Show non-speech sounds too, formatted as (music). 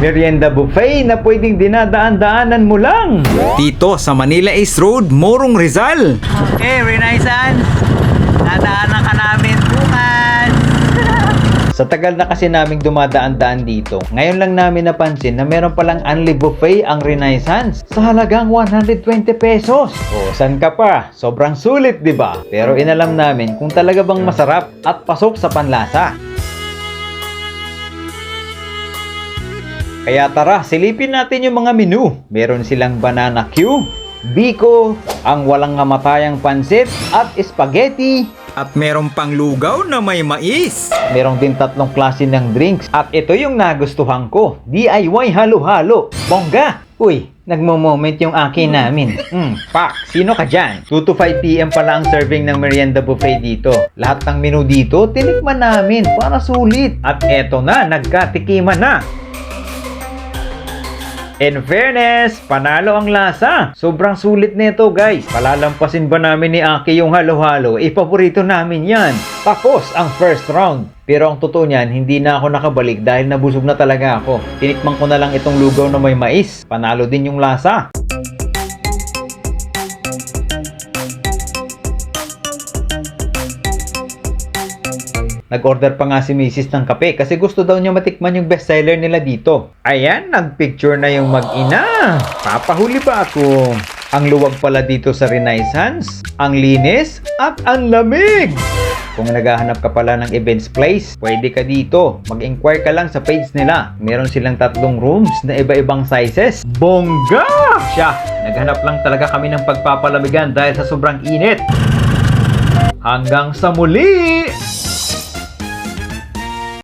Merienda buffet na pwedeng dinadaan-daanan mo lang. Dito sa Manila East Road, Morong Rizal. Okay, Renaissance. Dadaanan ka namin bukas. (laughs) Sa tagal na kasi naming dumadaan-daan dito, ngayon lang namin napansin na meron palang unli buffet ang Renaissance sa halagang 120 pesos. O, san ka pa? Sobrang sulit, di ba? Pero inalam namin kung talaga bang masarap at pasok sa panlasa. Kaya tara, silipin natin yung mga menu. Meron silang banana Q, biko, ang walang kamatayang pansit, at spaghetti. At meron pang lugaw na may mais. Meron din tatlong klase ng drinks. At ito yung nagustuhan ko. DIY halo-halo. Bongga! Uy, nagmo-moment yung akin namin. Hmm, pak, sino ka dyan? 2 to 5 p.m. pala ang serving ng merienda buffet dito. Lahat ng menu dito, tinikman namin para sulit. At eto na, nagkatikiman na. In fairness, panalo ang lasa. Sobrang sulit nito guys. Palalampasin ba namin ni Aki yung halo-halo? Ipaborito namin yan. Tapos ang first round. Pero ang totoo niyan, hindi na ako nakabalik dahil nabusog na talaga ako. Tinikman ko na lang itong lugaw na may mais. Panalo din yung lasa. Nag-order pa nga si Mrs. ng kape kasi gusto daw niya matikman yung bestseller nila dito. Ayan, nagpicture na yung mag-ina. Papahuli ba ako? Ang luwag pala dito sa Renaissance, ang linis, at ang lamig. Kung naghahanap ka pala ng events place, pwede ka dito. Mag-inquire ka lang sa page nila. Meron silang tatlong rooms na iba-ibang sizes. Bongga! Siya, naghanap lang talaga kami ng pagpapalamigan dahil sa sobrang init. Hanggang sa muli!